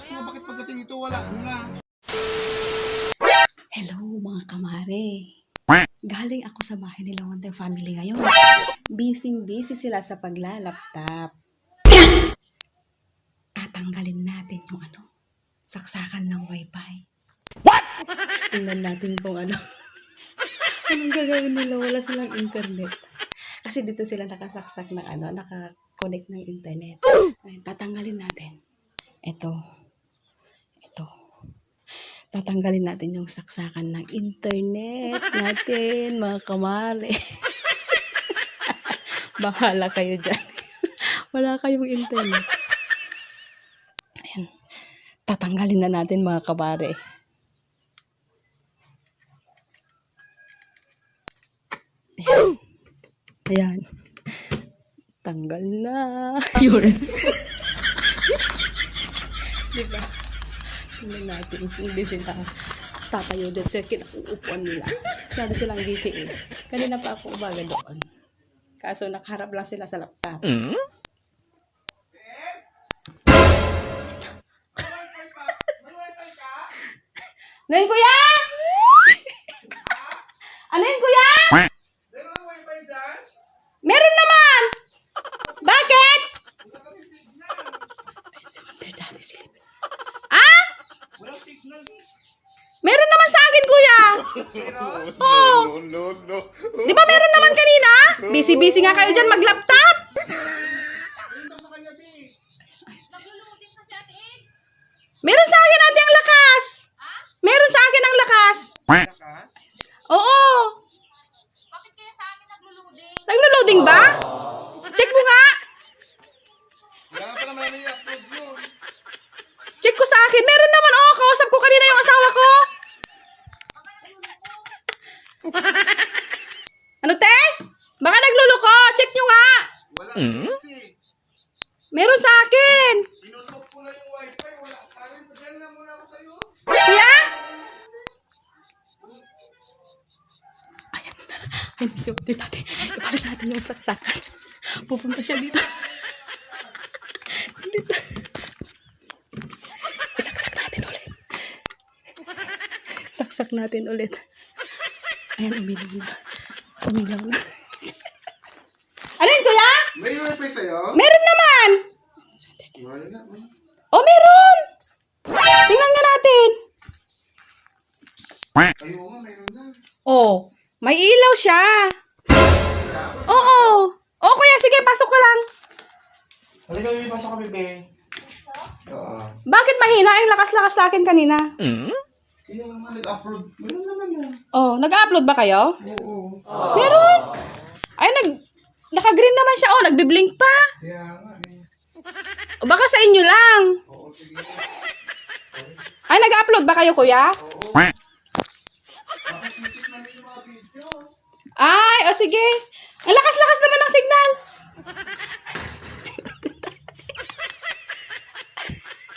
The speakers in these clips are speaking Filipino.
lakas na bakit pagdating ito wala na. Hello mga kamare. Galing ako sa bahay nila Wonder Family ngayon. Busy busy sila sa paglalaptop. Tatanggalin natin yung ano, saksakan ng wifi. What? Tingnan natin kung ano. Anong gagawin nila? Wala silang internet. Kasi dito sila nakasaksak ng ano, nakakonect ng internet. Ayun, tatanggalin natin. Ito. Ito tatanggalin natin yung saksakan ng internet natin, mga kamari. Bahala kayo dyan. Wala kayong internet. Ayan. Tatanggalin na natin, mga kamari. Ayan. Ayan. Tanggal na. Yun. diba? Tingnan natin. Hindi sila tatayo doon sa kinauupuan nila. Sabi silang busy eh. Kanina pa ako umaga doon. Kaso nakaharap lang sila sa laptop. Ano yun, kuya? ano yun, kuya? No, no. Di ba meron naman kanina? Busy-busy nga kayo dyan mag-laptop. Ayun daw sa kanya, di. Meron sa akin ate ang lakas. Meron sa akin ang lakas. Lakas? Oo. Bakit kaya sa amin nagluluding? Naglo-loading ba? Check mo nga. Wala pa naman i-upload yun. Check ko sa akin. Meron naman. Oo, kausap ko kanina yung asawa ko. Ano te? Baka nagluluko. Check nyo nga. Wala kasi. Meron sa akin. Inutok ko na yung wifi. Wala sa akin. Padyan na muna ako sa'yo. Kuya? Ayan. Ayun, si Wonder natin. Ipalit natin yung saksakan. Pupunta siya dito. dito. Isaksak natin ulit. Saksak natin ulit. Ayan, umilaw na. Umilaw na. ano yun, kuya? May wifi sa'yo? Meron naman! Wala na. Oh, meron! Tingnan nga natin. Ay, oo nga, meron na. Oh, may ilaw siya. Oo. Oh, kuya, sige, pasok ka lang. Halika, may pasok kami, be. Oo. Bakit mahina ang lakas-lakas sa akin kanina? Kaya lang nga nag-upload. Meron naman na. Oh, nag-upload ba kayo? Oo. Meron. Ay, nag... Naka-green naman siya. Oh, nagbi-blink pa. Nga eh. Baka sa inyo lang. Oo, sige. Ay, nag-upload ba kayo, kuya? Oo. Yung mga? Ay, o sige. Ang lakas-lakas naman ng signal.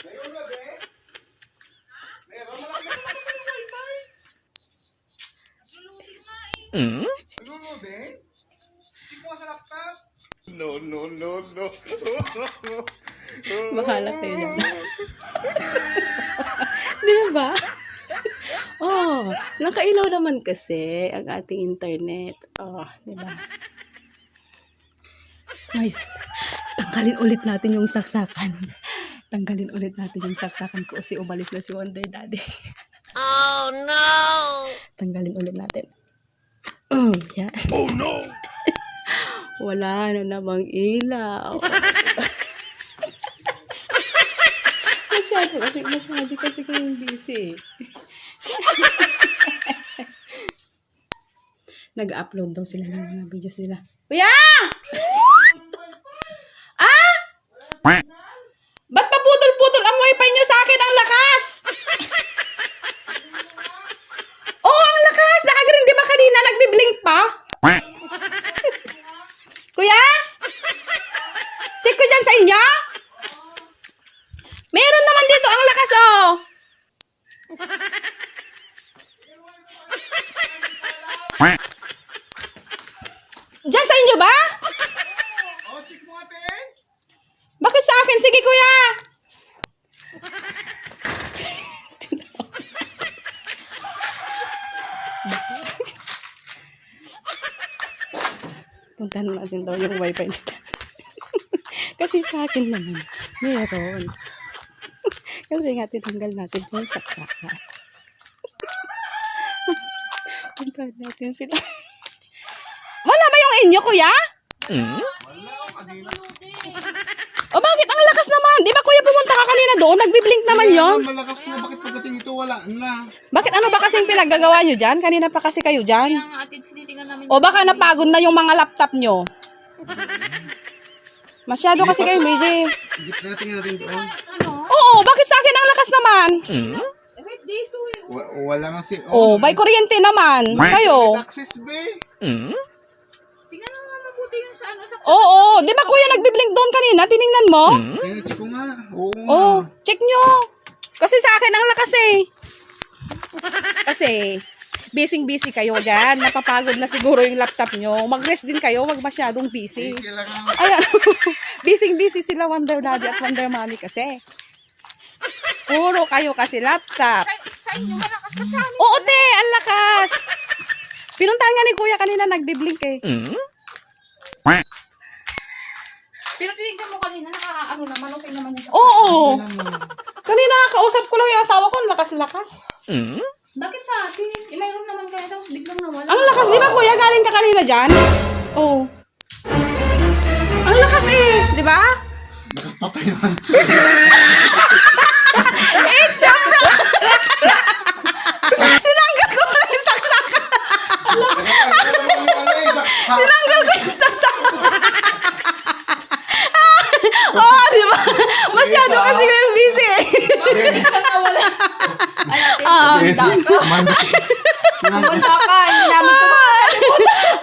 Meron na, be? Meron? Malaki na naman yung wifi. Nagluluding Nagulubin? Hindi ko sa laptop. Bahala kayo dyan. Di ba? Oh, nakailaw naman kasi ang ating internet. Oh, di ba? Ngayon, tanggalin ulit natin yung saksakan. Tanggalin ulit natin yung saksakan ko kasi umalis na si Wonder Daddy. Oh no! Tanggalin ulit natin. Mm, yes. Oh no! Wala na namang ilaw. masyado kasi, masyado kasi kayong busy. Nag-upload daw sila ng mga videos nila. Kuya! ah! Diyan sa inyo ba? Oh, check mo. Bakit sa akin? Sige, kuya. Puntahan natin daw yung wifi nila. Kasi sa akin naman, meron. Kasi nga, tinanggal natin yung saksaka. Puntahan natin sila. Wala ba yung inyo, kuya? O bakit ang lakas naman? Di ba kuya pumunta ka kanina doon? Nagbiblink naman yon. Malakas na. Bakit pagdating ito wala na? Bakit ano ba kasing pinaggagawa nyo dyan? Kanina pa kasi kayo dyan. Kaya nga atin sinitingan namin. O baka napagod na yung mga laptop nyo. Masyado kasi kayo, Miji. Hindi natin natin doon. Ano? Oo, bakit sa akin ang lakas naman? Eh. Wa- Wala nga si... Oh, may kuryente naman. Kayo. Access be. Tingnan mo nga mabuti yung sa ano sa Oo, di ba kuya nagbiblink doon kanina? Tiningnan mo? Kaya check ko nga. Oo nga. Oh, check nyo. Kasi sa akin ang lakas eh. Kasi, busy-busy kayo dyan. Napapagod na siguro yung laptop nyo. Mag-rest din kayo, wag masyadong busy. Eh, Kailangan... Ayan. busy-busy sila Wonder Daddy at Wonder Mommy kasi. Puro kayo kasi laptop. Sa, sa inyo malakas ka sa amin. Oo, te, ang lakas. Pinuntahan nga ni kuya kanina nagbiblink eh. Pero tinignan mo kanina, nakakaano naman, okay naman yung sa... Oo. Kanina kausap ko lang yung asawa ko, ang lakas-lakas. Bakit sa atin? Eh, mayroon naman kaya tapos biglang nawala. Ang lakas, di ba kuya? Galing ka kanina dyan? Oo. Ang lakas eh, di ba? Nakapatay naman. It's a prank! Tinanggal ko na yung saksakan. Tinanggal ko yung saksakan. Oo, di ba? Masyado kasi kayong busy eh. Biglang nawala. Ay, ate, Ah. pumunta ka. Pumunta ka, hindi namin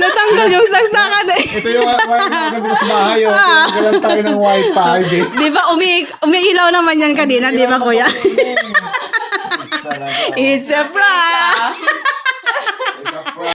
Natanggal yung saksakan eh. Ito yung wire na nagbukas sa bahay. Oh. Tinanggalan tayo ng wifi. eh. Di ba umi umiilaw naman yan kanina, di ba kuya? It's a prank!